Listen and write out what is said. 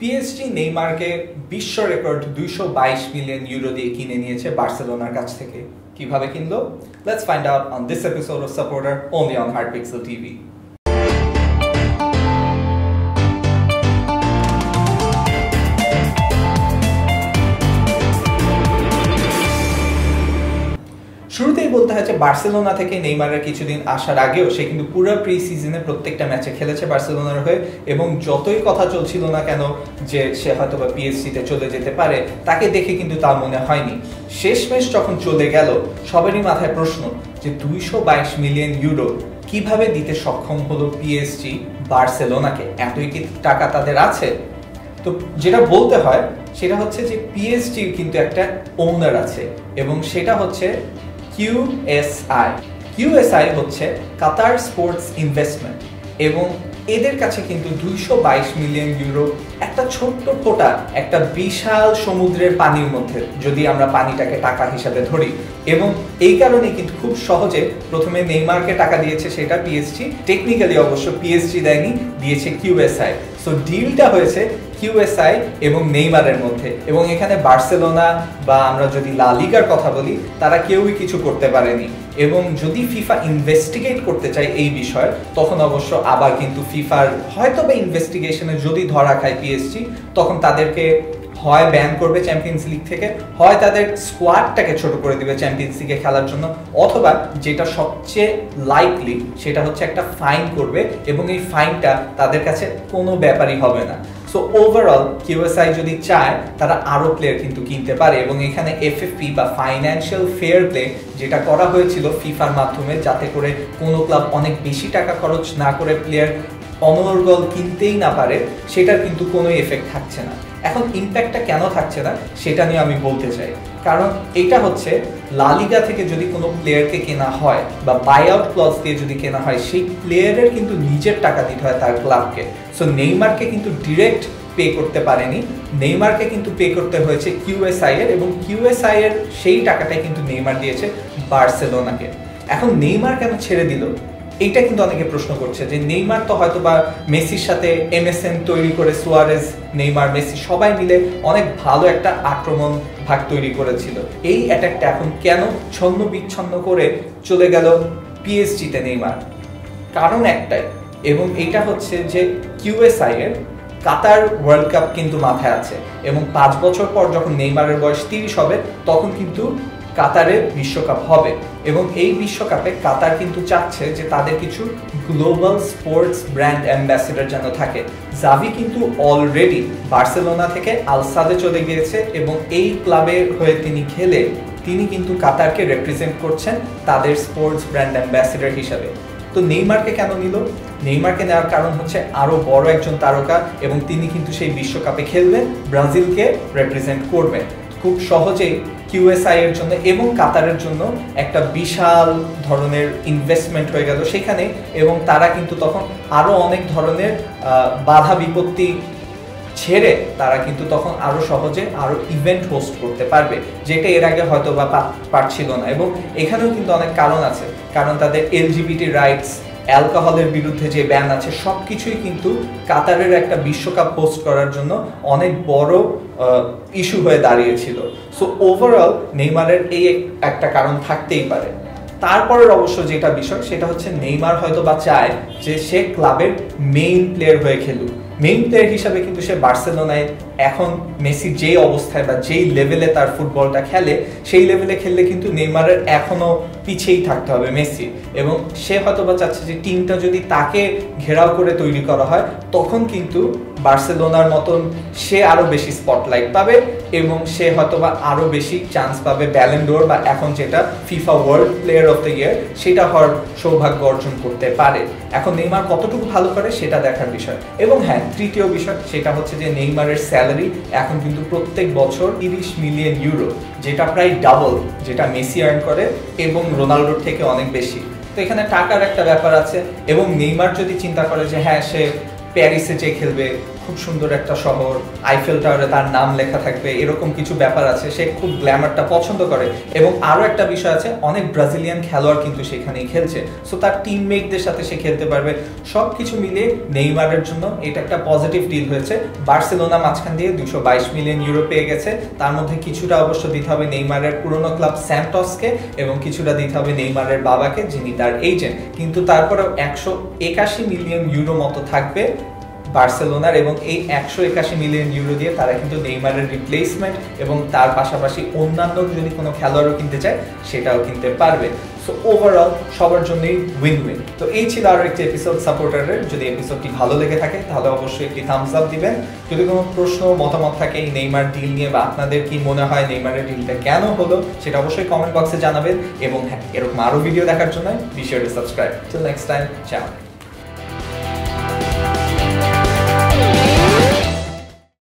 PSG নেইমারকে বিশ্ব record দুইশো বাইশ মিলিয়ন ইউরো দিয়ে কিনে নিয়েছে বার্সেলোনার কাছ থেকে। কীভাবে কিনলো? Let's find out on this episode of supporter only on heart pixel TV শুরুতেই বলতে হয় যে বার্সেলোনা থেকে নেইমারের কিছুদিন আসার আগেও সে কিন্তু পুরো প্রি সিজনে প্রত্যেকটা ম্যাচে খেলেছে বার্সেলোনার হয়ে এবং যতই কথা চলছিল না কেন যে সে হয়তো বা পিএসসিতে চলে যেতে পারে, তাকে দেখে কিন্তু তা মনে হয়নি। শেষমেশ যখন চলে গেল, সবারই মাথায় প্রশ্ন যে দুইশো বাইশ মিলিয়ন ইউরো কীভাবে দিতে সক্ষম হলো পিএসজি বার্সেলোনাকে? এতই কি টাকা তাদের আছে? তো যেটা বলতে হয়, সেটা হচ্ছে যে পিএসজির কিন্তু একটা ওনার আছে এবং সেটা হচ্ছে কিউএসআই কিউএসআই হচ্ছে কাতার স্পোর্টস ইনভেস্টমেন্ট এবং এদের কাছে কিন্তু দুইশো বাইশ মিলিয়ন ইউরো একটা ছোট্ট ফোটা একটা বিশাল সমুদ্রের পানির মধ্যে, যদি আমরা পানিটাকে টাকা হিসাবে ধরি। এবং এই কারণে কিন্তু খুব সহজে প্রথমে নেইমারকে টাকা দিয়েছে সেটা পিএসজি টেকনিক্যালি অবশ্য পিএসজি দেয়নি, দিয়েছে কিউএসআই সো ডিলটা হয়েছে কিউএসআই এবং নেইমারের মধ্যে। এবং এখানে বার্সেলোনা বা আমরা যদি লা লিগার কথা বলি, তারা কেউই কিছু করতে পারেনি। এবং যদি ফিফা ইনভেস্টিগেট করতে চায় এই বিষয়ে, তখন অবশ্য আবার কিন্তু ফিফার হয়তো বা ইনভেস্টিগেশনে যদি ধরা খায় পিএসজি তখন তাদেরকে হয় ব্যান করবে চ্যাম্পিয়ন্স লিগ থেকে, হয় তাদের স্কোয়াডটাকে ছোট করে দিবে চ্যাম্পিয়ন্স লিগে খেলার জন্য, অথবা যেটা সবচেয়ে লাইকলি সেটা হচ্ছে একটা ফাইন করবে এবং এই ফাইনটা তাদের কাছে কোনো ব্যাপারই হবে না। সো ওভারঅল কিউএসআই যদি চায়, তারা আরও প্লেয়ার কিন্তু কিনতে পারে এবং এখানে এফএফপি বা ফাইন্যান্সিয়াল ফেয়ার প্লে যেটা করা হয়েছিল ফিফার মাধ্যমে, যাতে করে কোনো ক্লাব অনেক বেশি টাকা খরচ না করে প্লেয়ার অনর্গল কিনতেই না পারে, সেটার কিন্তু কোনো এফেক্ট থাকছে না। এখন ইম্প্যাক্টটা কেন থাকছে না, সেটা নিয়ে আমি বলতে চাই। কারণ এটা হচ্ছে লালিগা থেকে যদি কোনো প্লেয়ারকে কেনা হয় বা বাই আউট ক্লজ দিয়ে যদি কেনা হয়, সেই প্লেয়ারের কিন্তু নিজের টাকা দিতে হয় তার ক্লাবকে সো নেইমারকে কিন্তু ডিরেক্ট পে করতে পারেনি। নেইমারকে কিন্তু পে করতে হয়েছে কিউএসআই এর এবং কিউএসআই এর সেই টাকাটাই কিন্তু নেইমার দিয়েছে বার্সেলোনাকে এখন নেইমার কেন ছেড়ে দিল? এইটা কিন্তু অনেকে প্রশ্ন করছে, যে নেইমার তো হয়তো বা মেসির সাথে এমএসএন তৈরি করে, সুয়ারেজ, নেইমার, মেসি সবাই মিলে অনেক ভালো একটা আক্রমণ ভাগ তৈরি করেছিল। এই অ্যাটাকটা এখন কেন ছন্ন বিচ্ছন্ন করে চলে গেল পিএসজিতে নেইমার? কারণ একটাই, এবং এইটা হচ্ছে যে কিউএসআই এর কাতার ওয়ার্ল্ড কাপ কিন্তু মাথায় আছে, এবং পাঁচ বছর পর যখন নেইমারের বয়স তিরিশ হবে, তখন কিন্তু কাতারে বিশ্বকাপ হবে। এবং এই বিশ্বকাপে কাতার কিন্তু চাচ্ছে যে তাদের কিছু গ্লোবাল স্পোর্টস ব্র্যান্ড অ্যাম্বাসেডর যেন থাকে। জাভি কিন্তু অলরেডি বার্সেলোনা থেকে আলসাদে চলে গিয়েছে এবং এই ক্লাবে হয়ে তিনি খেলে তিনি কিন্তু কাতারকে রিপ্রেজেন্ট করছেন তাদের স্পোর্টস ব্র্যান্ড অ্যাম্বাসেডর হিসাবে। তো নেইমারকে কেন নিল? নেইমারকে নেওয়ার কারণ হচ্ছে আরও বড় একজন তারকা এবং তিনি কিন্তু সেই বিশ্বকাপে খেলবেন, ব্রাজিলকে রিপ্রেজেন্ট করবেন। খুব সহজেই কিউএসআই এর জন্য এবং কাতারের জন্য একটা বিশাল ধরনের ইনভেস্টমেন্ট হয়ে গেল সেখানে এবং তারা কিন্তু তখন আরও অনেক ধরনের বাধা বিপত্তি ছেড়ে তারা কিন্তু তখন আরও সহজে আরও ইভেন্ট হোস্ট করতে পারবে, যেটা এর আগে হয়তো বা পারছিল না। এবং এখানেও কিন্তু অনেক কারণ আছে, কারণ তাদের এলজিবিটি রাইটস অ্যালকোহলের বিরুদ্ধে যে ব্যান আছে সব কিছুই কিন্তু কাতারের একটা বিশ্বকাপ পোস্ট করার জন্য অনেক বড় ইস্যু হয়ে দাঁড়িয়েছিল। সো ওভারঅল নেইমারের এই একটা কারণ থাকতেই পারে। তারপরের অবশ্য যেটা বিষয়, সেটা হচ্ছে নেইমার হয়তো বা চায় যে সে ক্লাবের মেইন প্লেয়ার হয়ে খেলুক। মেইন প্লেয়ার হিসাবে কিন্তু সে বার্সেলোনায় এখন মেসি যেই অবস্থায় বা যেই লেভেলে তার ফুটবলটা খেলে, সেই লেভেলে খেললে কিন্তু নেইমারের এখনও পিছিয়েই থাকতে হবে মেসি। এবং সে হয়তো বা চাচ্ছে যে টিমটা যদি তাকে ঘেরাও করে তৈরি করা হয়, তখন কিন্তু বার্সেলোনার মতন সে আরও বেশি স্পটলাইট পাবে এবং সে হয়তো বা আরও বেশি চান্স পাবে ব্যালেন্ডোর বা এখন যেটা FIFA world player of the year সেটা হওয়ার সৌভাগ্য অর্জন করতে পারে। এখন নেইমার কতটুকু ভালো করে সেটা দেখার বিষয়। এবং হ্যাঁ তৃতীয় বিষয় সেটা হচ্ছে যে নেইমারের স্যালারি এখন কিন্তু প্রত্যেক বছর তিরিশ মিলিয়ন ইউরো, যেটা প্রায় ডাবল যেটা মেসি আর্ন করে এবং রোনাল্ডোর থেকে অনেক বেশি। তো এখানে টাকার একটা ব্যাপার আছে এবং নেইমার যদি চিন্তা করে যে হ্যাঁ সে প্যারিসে যে খেলবে খুব সুন্দর একটা শহর আইফেল টাওয়ারে তার নাম লেখা থাকবে, এরকম কিছু ব্যাপার আছে, সে খুব গ্ল্যামারটা পছন্দ করে। এবং আরও একটা বিষয় আছে, অনেক ব্রাজিলিয়ান খেলোয়াড় কিন্তু সেখানেই খেলছে। সো তার টিমমেটদের সাথে সে খেলতে পারবে। সব কিছু মিলিয়ে নেইমারের জন্য এটা একটা পজিটিভ ডিল হয়েছে। বার্সেলোনা মাঝখান দিয়ে দুশো বাইশ মিলিয়ন ইউরো পেয়ে গেছে। তার মধ্যে কিছুটা অবশ্য দিতে হবে নেইমারের পুরনো ক্লাব স্যান্টসকে এবং কিছুটা দিতে হবে নেইমারের বাবাকে, যিনি তার এজেন্ট কিন্তু তারপরেও একশো একাশি মিলিয়ন ইউরো মতো থাকবে। বার্সেলোনার এবং এই একশো একাশি মিলিয়ন ইউরো দিয়ে তারা কিন্তু নেইমারের রিপ্লেসমেন্ট এবং তার পাশাপাশি অন্যান্য যদি কোনো খেলোয়াড়ও কিনতে চায়, সেটাও কিনতে পারবে। সো ওভারঅল সবার জন্যই উইন উইন তো এই ছিল আরও একটি এপিসোড সাপোর্টারের যদি এপিসোডটি ভালো লেগে থাকে, তাহলে অবশ্যই একটি থামস আপ দিবেন। যদি কোনো প্রশ্ন, মতামত থাকে এই নেইমার ডিল নিয়ে বা আপনাদের কি মনে হয় নেইমারের ডিলটা কেন হলো, সেটা অবশ্যই কমেন্ট বক্সে জানাবেন। এবং হ্যাঁ এরকম আরও ভিডিও দেখার জন্য be sure subscribe till next time ciao